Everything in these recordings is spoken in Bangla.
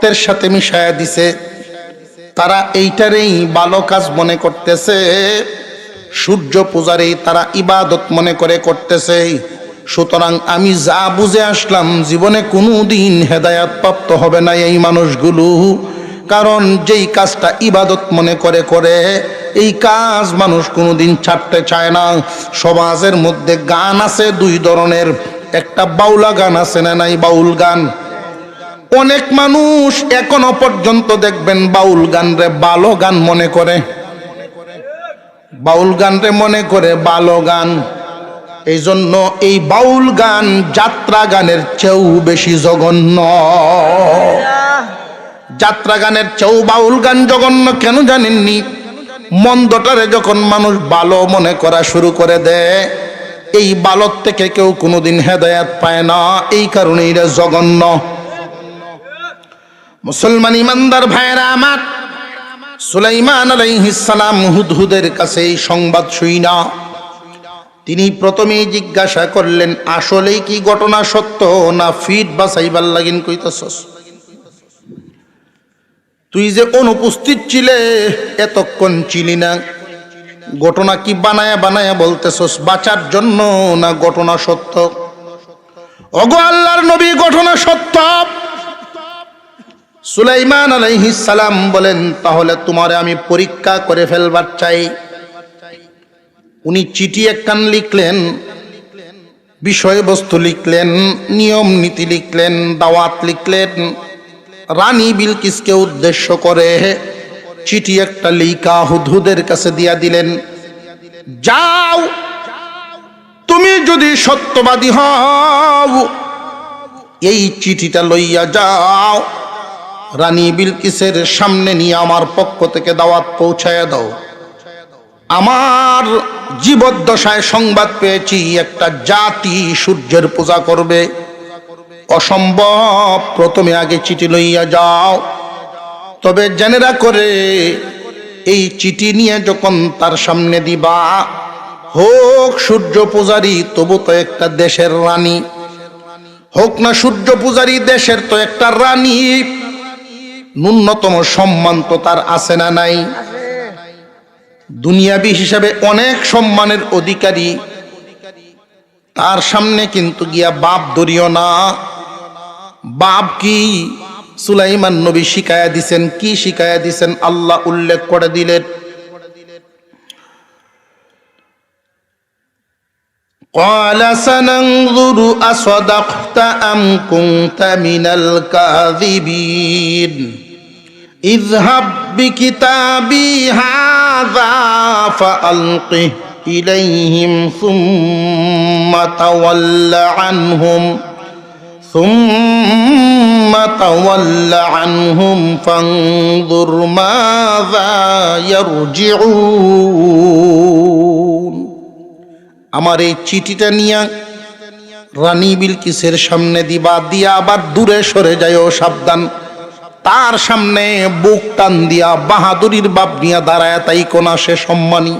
রক্তের সাথে মিশায়া দিছে। তারা এইটারেই ভালো কাজ মনে করতেছে। সূর্য পূজারেই তারা ইবাদত মনে করে করতেছে। সুতরাং আমি যা বুঝে আসলাম, জীবনে কোনো দিন হেদায়াত প্রাপ্ত হবে না এই মানুষগুলো। কারণ যেই কাজটা ইবাদত মনে করে করে, এই কাজ মানুষ কোনোদিন ছাড়তে চায় না। সমাজের মধ্যে গান আছে দুই ধরনের। একটা বাউলা গান আছে না নাই বাউল গান? অনেক মানুষ এখনও পর্যন্ত দেখবেন বাউল গান রে ভালো গান মনে করে। বাউল গান রে মনে করে ভালো গান। এই জন্য এই বাউল গান যাত্রা গানের চেয়েও বেশি জঘন্য। যাত্রা গানের চেয়েও বাউল গান জঘন্য কেন জানেননি? মন্দটারে যখন মানুষ ভালো মনে করা শুরু করে দেয়, এই বালক থেকে কেউ কোনোদিন হেদায়াত পায় না, এই কারণে এটা জঘন্য। মুসলমান ইমানদার ভাইয়েরা আমার, সুলাইমান আলাইহিস সালাম হুদহুদের কাছে এই সংবাদ শুই না। তিনি প্রথমেই জিজ্ঞাসা করলেন, আসলেই কি ঘটনা সত্য না ফিট বা সাইবার লাগিন কইতাছস? তুই যে অনুপস্থিত ছিলে, এতক্ষণ চিনি না। ঘটনা কি বানায়া বানায়া বলতেছস? বাঁচার জন্য না ঘটনা সত্য? অগো আল্লাহর নবী ঘটনা সুলাইমান সালাম বলেন, তাহলে তোমারে আমি পরীক্ষা করে ফেলবার চাই। উনি চিঠি একখান লিখলেন, বিষয়বস্তু লিখলেন, নিয়ম নীতি লিখলেন, দাওয়াত লিখলেন। রানী বিলকিসকে উদ্দেশ্য করে চিঠি একটা লিকা হুদহুদের কাছে দিয়া দিলেন, যাও, তুমি যদি সত্যবাদী হও, এই চিঠিটা লইয়া যাও। রানী বিলকিসের সামনে নিয়ে আমার পক্ষ থেকে দাওয়াত পৌঁছায় দাও। আমার জীবদ্দশায় সংবাদ পেয়েছি, একটা জাতি সূর্যের পূজা করবে। অসম্ভব, প্রথমে আগে চিঠি লইয়া যাও। তবে জেনেরা করে এই চিঠি নিয়ে যখন তার সামনে দিবা, হোক সূর্য পূজারী, তবু তো একটা দেশের রানী। হোক না সূর্য পূজারী, দেশের তো একটা রানী। ন্যূনতম সম্মান তো তার আছে না নাই। দুনিয়াবি হিসাবে অনেক সম্মানের অধিকারী। তার সামনে কিন্তু গিয়া বাপ ধরিও না। বাপ কি? সুলাইমান নবী শিকায়া দিছেন। কি শিকায়া দিছেন? আল্লাহ উল্লেখ করে দিলেন। قال سننظر أصدقت أم كنت من الكاذبين. اذهب بكتابي هذا فألقه إليهم ثم تول عنهم ثم تول عنهم فانظر ماذا يرجعون. আমার এই চিঠিটা নিয়ে রানী বিলকিসের সামনে দিবা, দিয়া আবার দূরে সরে যায় সাবধান। তার সামনে বুক টান দিয়া বাহাদুরির বাপ নিয়া দাঁড়ায় তাই কোনা সে সম্মানী।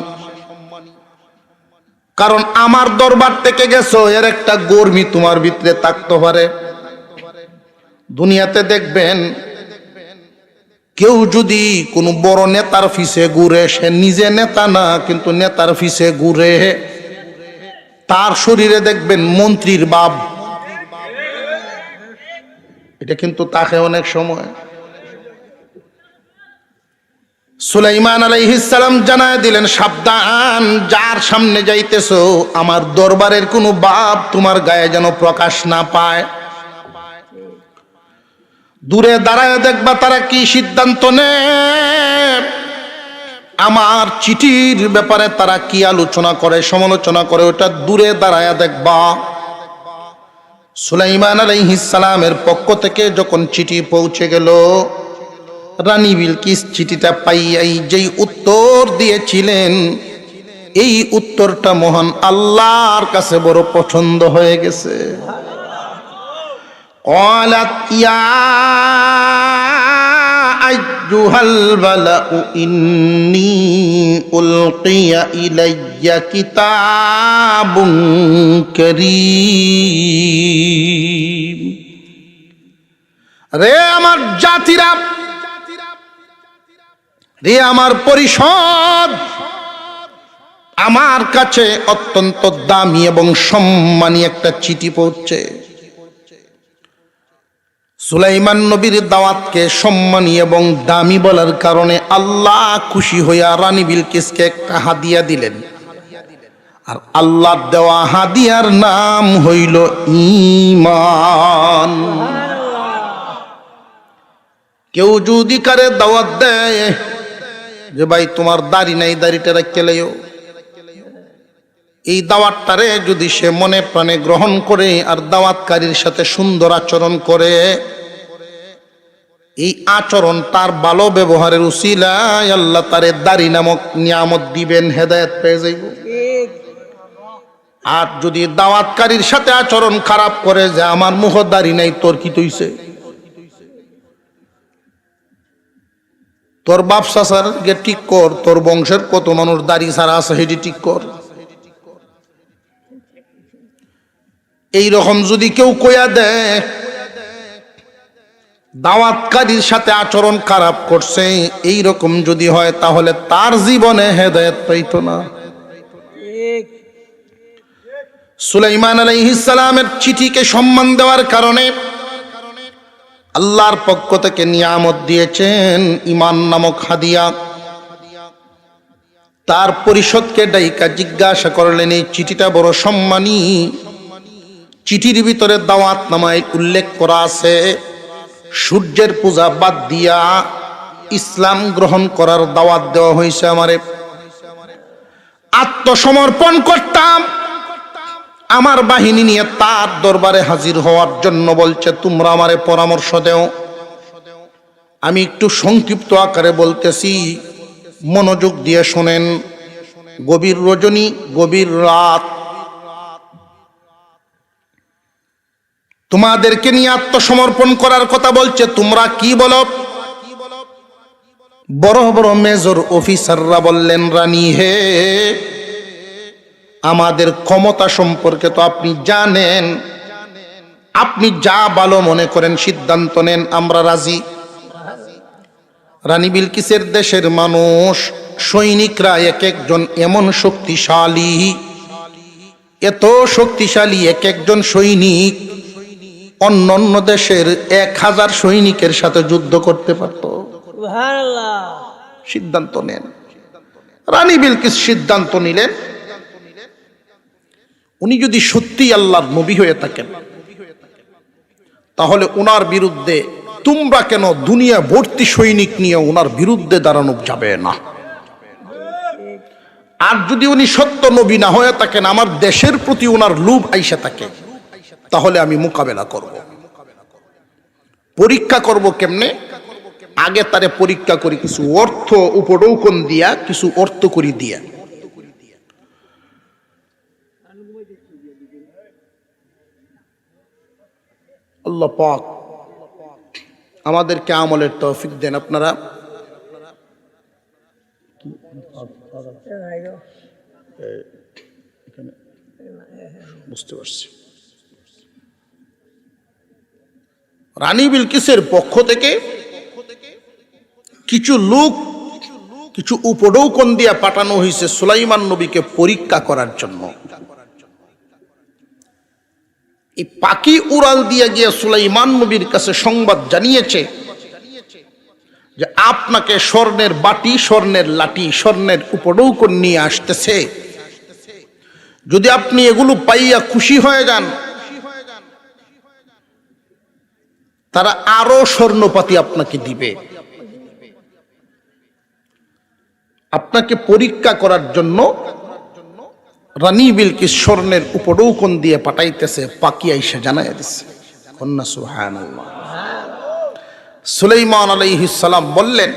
কারণ আমার দরবার থেকে গেছো, এর একটা গর্মি তোমার ভিতরে থাকতে পারে। দুনিয়াতে দেখবেন, কেউ যদি কোনো বড় নেতার ফিসে ঘুরে, সে নিজে নেতা না, কিন্তু নেতার ফিসে ঘুরে তার শরীরে দেখবেন মন্ত্রীর বাপ। এটা কিন্তু তাকে অনেক সময়। সুলাইমান আলাইহিসালাম জানায় দিলেন, সাবধান, যার সামনে যাইতেছো, আমার দরবারের কোনো বাপ তোমার গায়ে যেন প্রকাশ না পায়। দূরে দাঁড়ায় দেখবা তারা কি সিদ্ধান্ত নেয়। আমার চিঠির ব্যাপারে তারা কি আলোচনা করে সমালোচনা করে ওটা দূরে দাঁড়ায় দেখবা সুলাইমান আলাইহিসালামের পক্ষ থেকে যখন চিঠি পৌঁছে গেল রানী বিলকিস চিঠিটা পাইয়াই যেই উত্তর দিয়েছিলেন এই উত্তরটা মহান আল্লাহর কাছে বড় পছন্দ হয়ে গেছে قالت يا أيها الملأ إني ألقي إلي كتاب كريم রে আমার জাতিরা রে আমার পরিষদ আমার কাছে অত্যন্ত দামি এবং সম্মানী একটা চিঠি পৌঁছে সুলাইমান নবীর দাওয়াতকে সম্মানী এবং দামি বলার কারণে আল্লাহ খুশি হইয়া রানী বিলকিসকে একটা হাদিয়া দিলেন। আর আল্লাহ দেওয়া হাদিয়ার নাম হইল ইমান কেউ যদি কারে দাওয়াত দেয় যে, ভাই, তোমার দাড়ি নাই, দাড়িটা রাখতে লাইও। এই দাওয়াতটারে যদি সে মনে প্রাণে গ্রহণ করে আর দাওয়াতকারীর সাথে সুন্দর আচরণ করে এই আচরণ তার ভালো ব্যবহারের উসিলায় আল্লাহ তারে দাড়ি নামক নিয়ামত দিবেন, হেদায়ত পেয়ে যাইব। আর যদি দাওয়াতকারীর সাথে আচরণ খারাপ করে যে, আমার মুখ দাড়ি নাই, তোর কি তৈছে? তোর বাপ গে ঠিক কর, তোর বংশের কত মানুষ দাড়ি সারা আছে সেটি ঠিক কর। এইরকম যদি কেউ কয়া দেয় দাওয়াতকারীর সাথে আচরণ খারাপ করছে এই রকম যদি হয় তাহলে তার জীবনে হেদায়ত পাইতো না। সুলাইমান আলাইহিসালামের চিঠিকে সম্মান দেওয়ার কারণে আল্লাহর পক্ষ থেকে নিয়ামত দিয়েছেন ইমান নামক হাদিয়া। তার পরিষদকে ডাইকা জিজ্ঞাসা করলেন এই চিঠিটা বড় সম্মানী। চিঠির ভিতরে দাওয়াত নামায় উল্লেখ করা আছে সূর্যের পূজা বাদ দিয়া ইসলাম গ্রহণ করার দাওয়াত দেওয়া হয়েছে আমারে। আত্মসমর্পণ করতাম। আমার বাহিনী নিয়ে তার দরবারে হাজির হওয়ার জন্য বলছে, তোমরা আমারে পরামর্শ দেও। আমি একটু সংক্ষিপ্ত আকারে বলতেছি, মনোযোগ দিয়ে শোনেন। গভীর রজনী, গভীর রাত। তোমাদেরকে নিয়ে আত্মসমর্পণ করার কথা বলছে, তোমরা কি বলো? বড় বড় মেজর অফিসাররা বললেন, রানী হে, আমাদের ক্ষমতা সম্পর্কে তো আপনি জানেন। আপনি যা ভালো মনে করেন, সিদ্ধান্ত নেন, আমরা রাজি। রানী বিলকিসের দেশের মানুষ, সৈনিকরা এক একজন এমন শক্তিশালী, এত শক্তিশালী এক একজন সৈনিক অন্য অন্য দেশের এক হাজার সৈনিকের সাথে যুদ্ধ করতে পারত। সিদ্ধান্ত নেন। রানী বিলকিস সিদ্ধান্ত নিলেন উনি যদি সত্যি আল্লাহর নবী হয়ে থাকেন তাহলে ওনার বিরুদ্ধে তোমরা কেন দুনিয়া ভর্তি সৈনিক নিয়ে ওনার বিরুদ্ধে দাঁড়ানো যাবে না? আর যদি উনি সত্য নবী না হয়ে থাকেন আমার দেশের প্রতি ওনার লোভ আইসা থাকে। তাহলে আমি মোকাবেলা করব। পরীক্ষা করব কেমনে? আগে তারে পরীক্ষা করি কিছু অর্থ উপডৌকন দিয়া কিছু অর্থ করি দিয়া। আল্লাহ পাক আমাদেরকে আমলের তৌফিক দেন আপনারা। বুঝতে পারছি। রানী বিলকিসের পক্ষ থেকে কিছু লোক, কিছু উপডৌকন দিয়া পাঠানো হয়েছে সুলাইমান নবীকে পরীক্ষা করার জন্য। এই পাখি উড়াল দিয়ে গিয়া সুলাইমান নবীর কাছে সংবাদ জানিয়েছে যে আপনাকে স্বর্ণের বাটি, স্বর্ণের লাঠি, স্বর্ণের উপডৌকন নিয়ে আসতেছে। যদি আপনি এগুলো পাইয়া খুশি হয়ে যান তারা আরও স্বর্ণপাতি আপনাকে দিবে। আপনাকে পরীক্ষা করার জন্য রানী বিলকিস স্বর্ণের উপডৌকন দিয়ে পাঠাইতেছে পাকি আইসা জানাই দিছে। কন্যা সুহান সুলাইমান আলাইহিসালাম বললেন,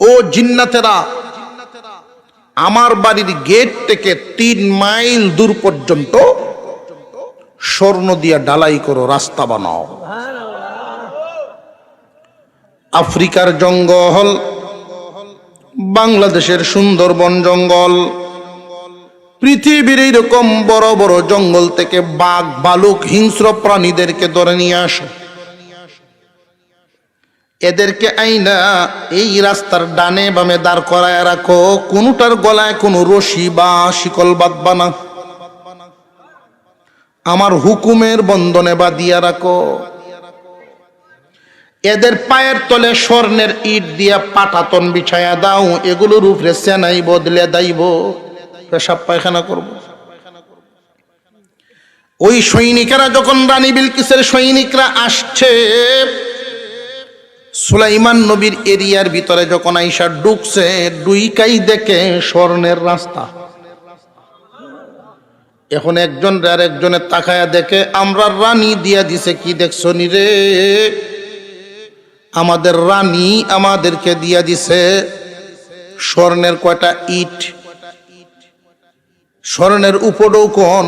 ও জিন্নাতেরা, আমার বাড়ির গেট থেকে তিন মাইল দূর পর্যন্ত স্বর্ণ দিয়া ডালাই করো, রাস্তা বানাও। আফ্রিকার জঙ্গল, বাংলাদেশের সুন্দরবন জঙ্গল, পৃথিবীর এইরকম বড় বড় জঙ্গল থেকে বাঘ, বালুক, হিংস্র প্রাণীদেরকে ধরে নিয়ে আসো। এদেরকে আইনা এই রাস্তার ডানে বামে দাঁড় করায় রাখো, কোনোটার গলায় কোনো রশি বা শিকল বাঁধবা না। আমার হুকুমের বন্ধনে দিয়া রাখো। এদের পায়ের তলে স্বর্ণের ইট দিয়া পাটাতন বিছায়া দাও, এগুলোর উপরে সেনাই বদলে দাইব, পেশাব পায়খানা করব। ওই সৈনিকেরা যখন রানী বিলকিসের সৈনিকরা আসছে, সুলাইমান নবীর এরিয়ার ভিতরে যখন আইসা ঢুকছে, দুইকাই দেখে স্বর্ণের রাস্তা। এখন একজন আর একজনের তাকায়া দেখে, আমরা রানী দিয়া দিছে, কি দেখছ নি রে? আমাদের রানী আমাদেরকে দিয়া দিছে স্বর্ণের কয়টা ইট। স্বর্ণের উপরেও কোন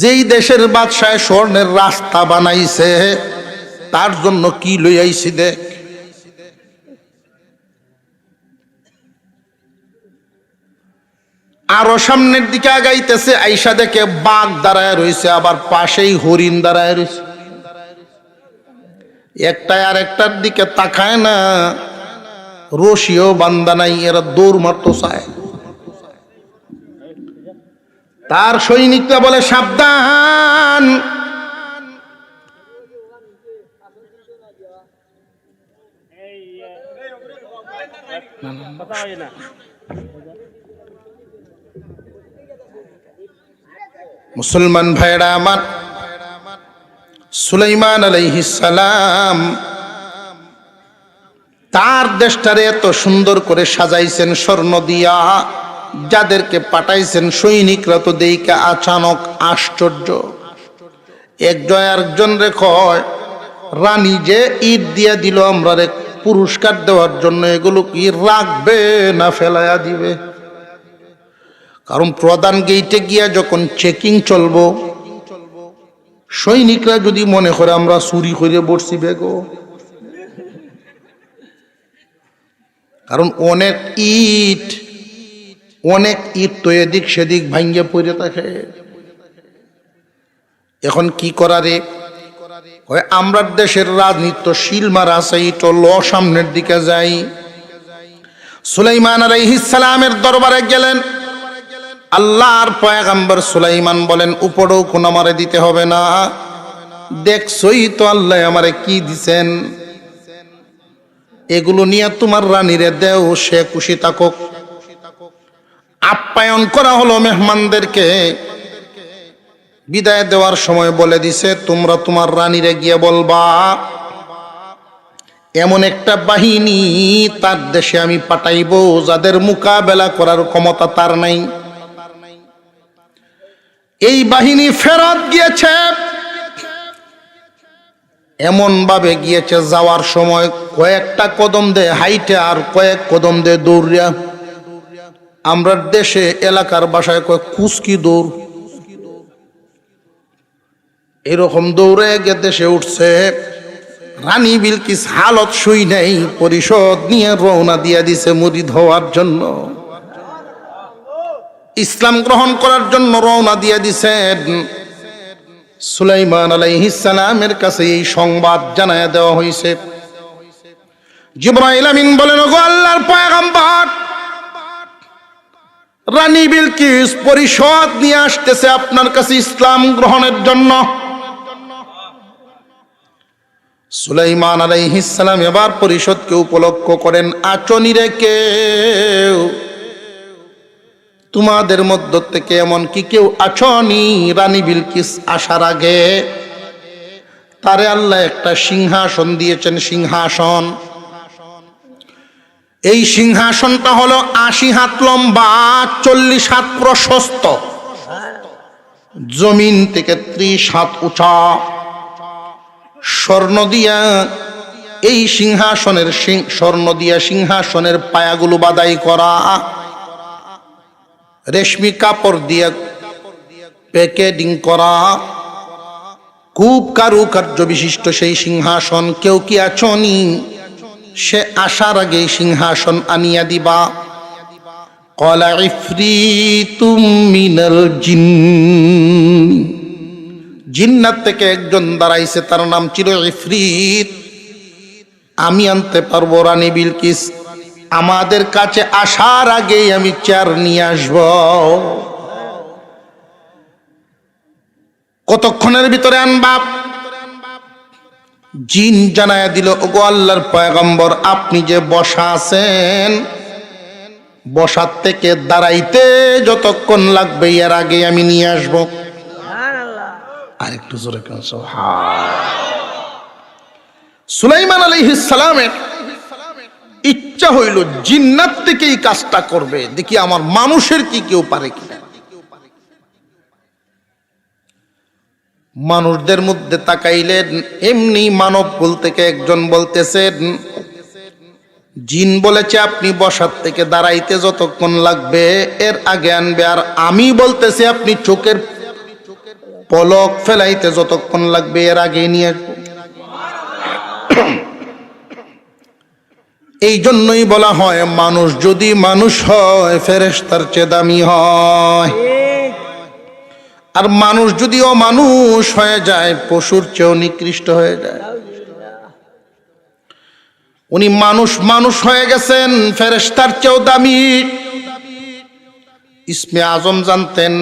যেই দেশের বাদশায় স্বর্ণের রাস্তা বানাইছে, তার জন্য কি লই আইছি দেখ আরও সামনের দিকে আগাইতেছে, আইসা দেখে বাঘ দাঁড়ায় রয়েছে আবার পাশেই হরিণ দাঁড়ায় রয়েছে একটাই আর একটার দিকে তাকায় না, রশিও বান্দা নাই, এরা দৌড় মারতো চায়। তার সৈনিকরা বলে, সাবধান! হয় না। মুসলমান ভাইরা আমার, সুলাইমান সালাম, তার দেশটারে এত সুন্দর করে সাজাইছেন স্বর্ণ দিয়া, যাদেরকে পাঠাইছেন সৈনিকরা তো দেইকে আচানক আশ্চর্য। একজন আরেকজন রে কয়, রানী যে ঈদ দিয়া দিল আমরা রে পুরস্কার দেওয়ার জন্য এগুলো কি রাখবে না ফেলাইয়া দিবে? কারণ প্রধান গেইটে গিয়া যখন চেকিং চলবো, সৈনিকরা যদি মনে করে আমরা চুরি করে বসছি, বেগো। কারণ অনেক ইট অনেক ইট তো এদিক সেদিক ভাঙ্গে পড়ে থাকে। এখন কি করারে আমরা দেশের রাজনীতি শিলমার আছে, ইট ল সামনের দিকে যাই। সুলাইমান আলাইহিস সালামের দরবারে গেলেন। আল্লাহর পয়গাম্বর সুলাইমান বলেন, উপরেও কোন আমারে দিতে হবে না। দেখছই তো আল্লাহ আমারে কি দিছেন। এগুলো নিয়ে তোমার রানীরে দেও, সে খুশি থাকুক। আপ্যায়ন করা হলো মেহমানদেরকে। বিদায় দেওয়ার সময় বলে দিছে, তোমরা তোমার রানীরে গিয়ে বলবা, এমন একটা বাহিনী তার দেশে আমি পাঠাইব, যাদের মোকাবেলা করার ক্ষমতা তার নাই। এই বাহিনী ফেরত গিয়েছে। এমন ভাবে গিয়েছে যাওয়ার সময় কয়েকটা কদম দে হাইটে আর কয়েক কদম দে দৌড়িয়া আমরা দেশে, এলাকার বাসায় কয়েক কুস্কি দৌড়। এরকম দৌড়ে গিয়ে দেশে উঠছে। রানী বিলকিস হালত শুই নেই পরিষদ নিয়ে রওনা দিয়া দিছে মুরিদ হওয়ার জন্য। ইসলাম গ্রহণ করার জন্য রওনা দিয়ে দিছেন। সুলাইমান আলাইহিসালামের কাছে এই সংবাদ জানায় দেওয়া হয়েছে জিব্রাইল আমিন বলেন গো আল্লাহর পয়গাম্বর, রানী বিলকিস পরিষদ নিয়ে আসতেছে আপনার কাছে ইসলাম গ্রহণের জন্য। সুলাইমান আলাইহিসালাম এবার পরিষদকে উপলক্ষ করেন আচনিরে কেউ তোমাদের মধ্য থেকে এমন কি কেউ আছনি রানী বিলকিস আসার আগে? তারে আল্লাহ একটা সিংহাসন দিয়েছেন, সিংহাসন। এই সিংহাসনটা হলো আশি হাত লম্বা, চল্লিশ হাত প্রশস্ত। জমিন থেকে ত্রিশ হাত উঁচা। স্বর্ণ দিয়া এই সিংহাসনের স্বর্ণ দিয়া সিংহাসনের পায়াগুলো বাদাই করা। রেশমি কাপড় দিয়ে প্যাকেডিং করা। খুব কারুকার্য বিশিষ্ট সেই সিংহাসন। কেউ কি আছনি? সে আসার আগে সিংহাসন আনিয়া দিবা। কলা ইফরিতুম মিনাল জিন জিন্নাত থেকে একজন দাঁড়াইছে, তার নাম ছিল ইফরিত। আমি আনতে পারব রানী বিলকিস। আমাদের কাছে আসার আগেই আমি চেয়ার নিয়ে আসব। কতক্ষণের ভিতরে আনবা? জিন জানায় দিল ওগো আল্লাহর পয়গম্বর আপনি যে বসা আছেন বসার থেকে দাঁড়াইতে যতক্ষণ লাগবে এর আগে আমি নিয়ে আসব। আর একটু জোরে কেন সুলাইমান আলাইহিস সালামের ইচ্ছা হইল জিন্নাত থেকে এই কাজটা করবে। দেখি আমার মানুষের কি কেউ পারে কিনা। মানুষদের মধ্যে তাকাইলেন এমনি মানব কুল থেকে একজন বলতেছেন, জিন বলেছে আপনি বসার থেকে দাঁড়াইতে যতক্ষণ লাগবে, এর আগে আনবে। আর আমি বলতেছি আপনি চোখের পলক ফেলাইতে যতক্ষণ লাগবে, এর আগে নিয়ে আসব। এই জন্যই বলা হয় মানুষ যদি মানুষ হয় ফেরেশতার চেয়ে দামি হয়। আর মানুষ যদি অমানুষ হয়ে যায় পশুর চেয়েও নিকৃষ্ট হয়ে যায়। উনি মানুষ মানুষ হয়ে গেছেন ফেরেশতার চেয়েও দামি। ইসমে আজম জানতেন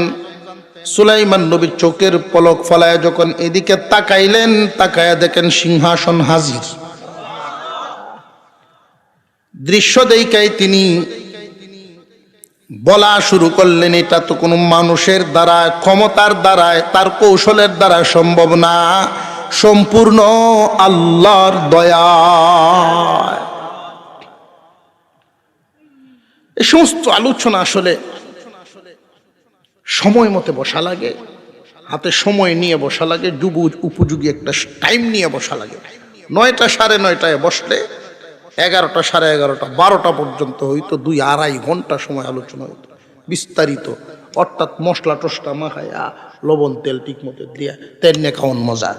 সুলাইমান নবীর চোখের পলক ফলায় যখন এদিকে তাকাইলেন তাকায়া দেখেন সিংহাসন হাজির। দৃশ্য দেখাই তিনি বলা শুরু করলেন, এটা তো কোনো মানুষের দ্বারা, ক্ষমতার দ্বারায় তার কৌশলের দ্বারা সম্ভব না। সম্পূর্ণ আল্লাহর দয়া এই সমস্ত আলোচনা আসলে সময় মতে বসা লাগে। হাতে সময় নিয়ে বসা লাগে যুব উপযোগী একটা টাইম নিয়ে বসা লাগে। নয়টা সাড়ে নয়টায় বসলে এগারোটা সাড়ে এগারোটা, বারোটা পর্যন্ত হইতো, দুই আড়াই ঘণ্টা সময় আলোচনা হইতো। বিস্তারিত, অর্থাৎ মশলা টসলা মাখায়া লবণ, তেল ঠিক মতো দিয়া, তেমনি খাওয়ান মজা।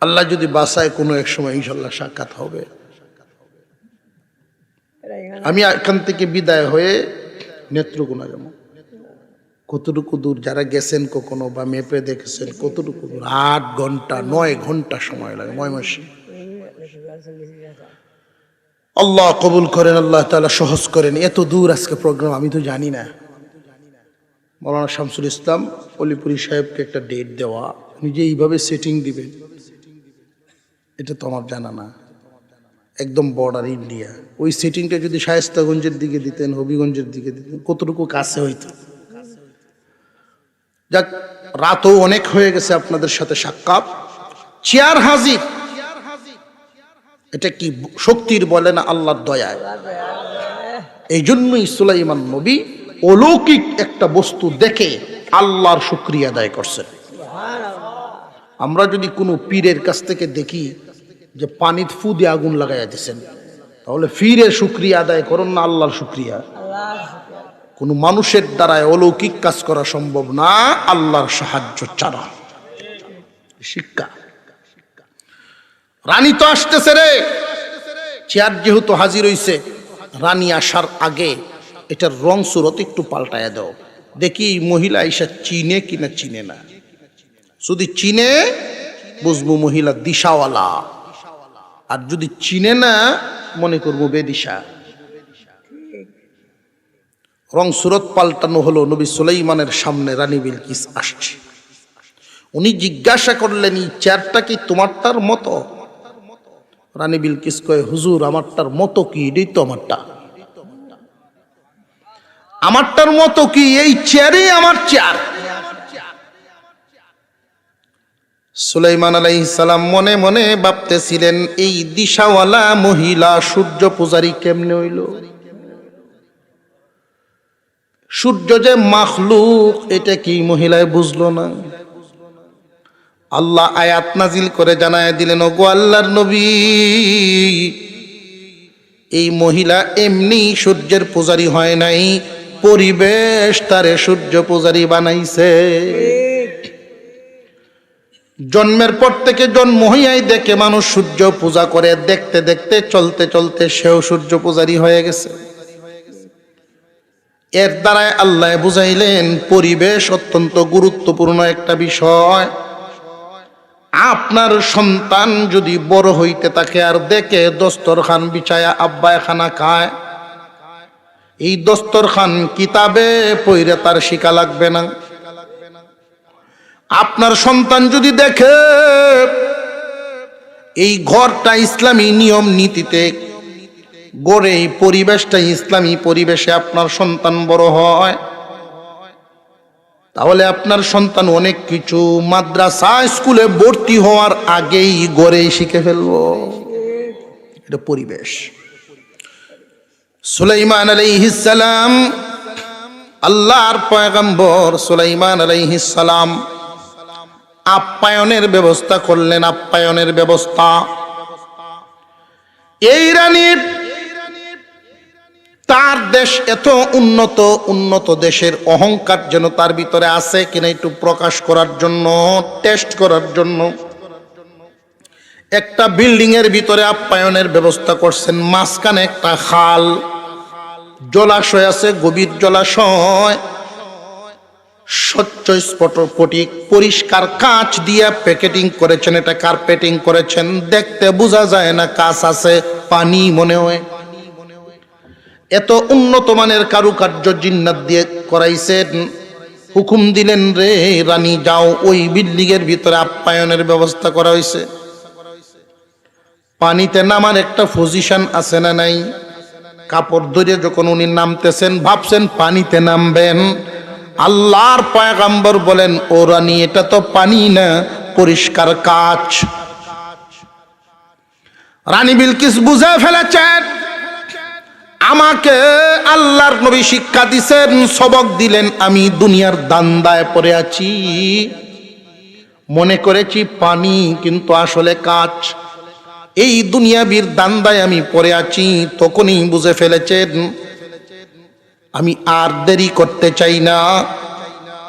আল্লাহ যদি বাসায় কোনো এক সময় ইনশাল্লাহ সাক্ষাৎ হবে। আমি এখান থেকে বিদায় হয়ে নেত্রকোনা যাব। কতটুকু দূর যারা গেছেন কখনো বা মেপে দেখেছেন, কতটুকু দূর? আট ঘণ্টা, নয় ঘণ্টা সময় লাগে, নয় মাসে। আল্লাহ কবুল করেন, আল্লাহ তালা সহজ করেন। এত দূর আজকে প্রোগ্রাম আমি তো জানি না। মৌলানা শামসুল ইসলাম অলিপুরি সাহেবকে একটা ডেট দেওয়া, উনি যে এইভাবে সেটিং দিবেন, এটা তো আমার জানা না। একদম বর্ডার ইন্ডিয়া ওই সেটিংটা যদি শায়েস্তাগঞ্জের দিকে দিতেন, হবিগঞ্জের দিকে দিতেন, কতটুকু কাছে হইতো? যাক, রাতও অনেক হয়ে গেছে আপনাদের সাথে সাক্ষাৎ। চেয়ার হাজির। এটা কি শক্তির বলে না আল্লাহর দয়ায়? এই জন্যই সুলাইমান নবী অলৌকিক একটা বস্তু দেখে আল্লাহর শুক্রিয়া আদায় করছেন আমরা যদি কোনো পীরের কাছ থেকে দেখি যে পানিত ফু দিয়ে আগুন লাগাইয়া দিচ্ছেন তাহলে ফিরের শুক্রিয়া আদায় করুন না আল্লাহর শুক্রিয়া। কোনো মানুষের দ্বারায় অলৌকিক কাজ করা সম্ভব না, আল্লাহর সাহায্য ছাড়া। শিক্ষা। রানী তো আসতেছে রে। চেয়ার যেহেতু হাজির হইছে, রানী আসার আগে এটার রং সুরত একটু পাল্টায়া দাও। দেখি মহিলা আইসা চিনে কিনা চিনে না। যদি চিনে, বুঝব মহিলা দিশাওয়ালা। আর যদি চিনে না, মনে করব বেদিশা। রং সুরত পাল্টানো হলো নবী সুলাইমানের সামনে, রানী বিলকিস আসছে। উনি জিজ্ঞাসা করলেন, এই চেয়ারটা কি তোমারটার মতো? রানী বিলকিস কয়ে, হুজুর, আমারটার মতো কি? এটাই তো আমারটা। আমারটার মতো কি? এই চেয়ারই আমার চেয়ার। সুলাইমান সালাম মনে মনে ভাবতেছিলেন, এই দিশাওয়ালা মহিলা সূর্য পূজারী কেমনে হইল? সূর্য যে মাখলুক, এটা কি মহিলায় বুঝলো না? আল্লাহ আয়াত নাজিল করে জানায় দিলেন, ওগো আল্লাহর নবী, এই মহিলা এমনি সূর্যের পূজারি হয় নাই, পরিবেশ তারে সূর্য পূজারি বানাইছে। জন্মের পর থেকে জন্ম হইয়াই দেখে মানুষ সূর্য পূজা করে, দেখতে দেখতে, চলতে চলতে সেও সূর্য পূজারি হয়ে গেছে। এর দ্বারাই আল্লাহ বুঝাইলেন, পরিবেশ অত্যন্ত গুরুত্বপূর্ণ একটা বিষয়। আপনার সন্তান যদি বড় হইতে থাকে আর দেখে দস্তরখান বিছায়া আব্বা খানা খায়, এই দস্তরখান কিতাবে পইরে তার শিকা লাগবে না। আপনার সন্তান যদি দেখে, এই ঘরটা ইসলামী নিয়ম নীতিতে গড়ে এই পরিবেশটা ইসলামী পরিবেশে আপনার সন্তান বড় হয়। তাহলে আপনার সন্তান অনেক কিছু মাদ্রাসা, স্কুলে ভর্তি হওয়ার আগেই গড়ে শিখে ফেলব। এটা পরিবেশ। সুলাইমান আলাইহিসালাম আল্লাহর পয়গম্বর সুলাইমান আলাইহিসালাম আপ্যায়নের ব্যবস্থা করলেন, আপ্যায়নের ব্যবস্থা। এই রানীর তার দেশ এত উন্নত উন্নত দেশের অহংকার যেন তার ভিতরে আছে কিনা একটু প্রকাশ করার জন্য টেস্ট করার জন্য। একটা বিল্ডিং এর ভিতরে আপ্যায়নের ব্যবস্থা করছেন, মাঝখানে একটা খাল, জলাশয় আছে, গভীর জলাশয়। স্বচ্ছ স্ফটিক, পরিষ্কার কাঁচ দিয়ে প্যাকেটিং করেছেন, এটা কার্পেটিং করেছেন। দেখতে বোঝা যায় না, কাঁচ আছে, পানি মনে হয়। এত উন্নত মানের কারুকার্য জিন্নাত দিয়ে করাইছেন, হুকুম দিলেন রে রানী, যাও, ওই বিল্ডিং এর ভিতরে আপ্যায়নের ব্যবস্থা করা হয়েছে পানিতে নামার একটা পজিশন আছে না নাই? কাপড় ধরে যখন উনি নামতেছেন, ভাবছেন পানিতে নামবেন। আল্লাহর পয়গাম্বর বলেন, ও রানী, এটা তো পানি না, পরিষ্কার কাচ। রানী বিলকিস বুঝে ফেলেছেন আমাকে আল্লাহর নবী শিক্ষা দিছেন, সবক দিলেন, আমি দুনিয়ার দান্দায় পড়ে আছি। মনে করেছি পানি, কিন্তু আসলে কাজ এই দুনিয়াবির দান্দায় আমি পড়ে আছি, তখনই বুঝে ফেলেছেন, আমি আর দেরি করতে চাই না।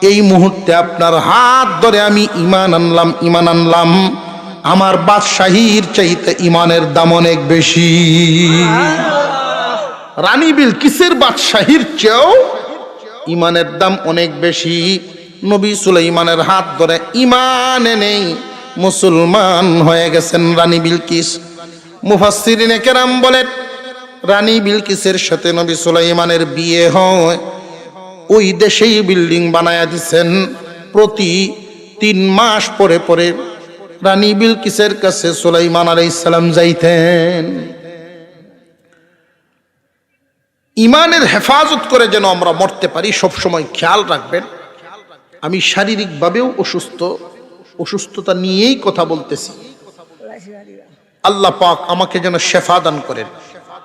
এই মুহূর্তে আপনার হাত ধরে আমি ইমান আনলাম ইমান আনলাম। আমার বাদশাহীর চাইতে ইমানের দাম অনেক বেশি। রানী বিল কিসের বাদশাহীর চেয়েও ইমানের দাম অনেক বেশি। নবী সুলাইমানের হাত ধরে, ইমানে নেই মুসলমান হয়ে গেছেন রানী বিলকিস। মুফাসসিরিনে কেরাম বলেন, রানী বিলকিসের সাথে নবী সুলাইমানের বিয়ে হয়। ওই দেশেই বিল্ডিং বানায়া দিছেন। প্রতি তিন মাস পরে পরে রানী বিলকিসের কাছে সুলাইমান আলাইসালাম যাইতেন। ইমানের হেফাজত করে যেন আমরা মরতে পারি সব সময় খেয়াল রাখবেন। আমি শারীরিকভাবেও অসুস্থ, অসুস্থতা নিয়েই কথা বলতেছি। আল্লাহ পাক আমাকে যেন শেফা দান করেন।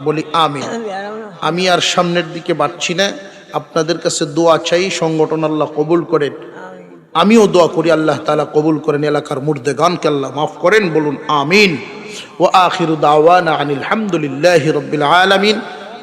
বলি আমি আমি আর সামনের দিকে বাড়ছি না। আপনাদের কাছে দোয়া চাই, সংগঠন আল্লাহ কবুল করেন। আমিও দোয়া করি, আল্লাহ তালা কবুল করেন, এলাকার মুর্দে গানকে আল্লাহ মাফ করেন। বলুন, আমিন। ও আখির দাওয়ানা আনিল হামদুলিল্লাহ রবিল আলমিন।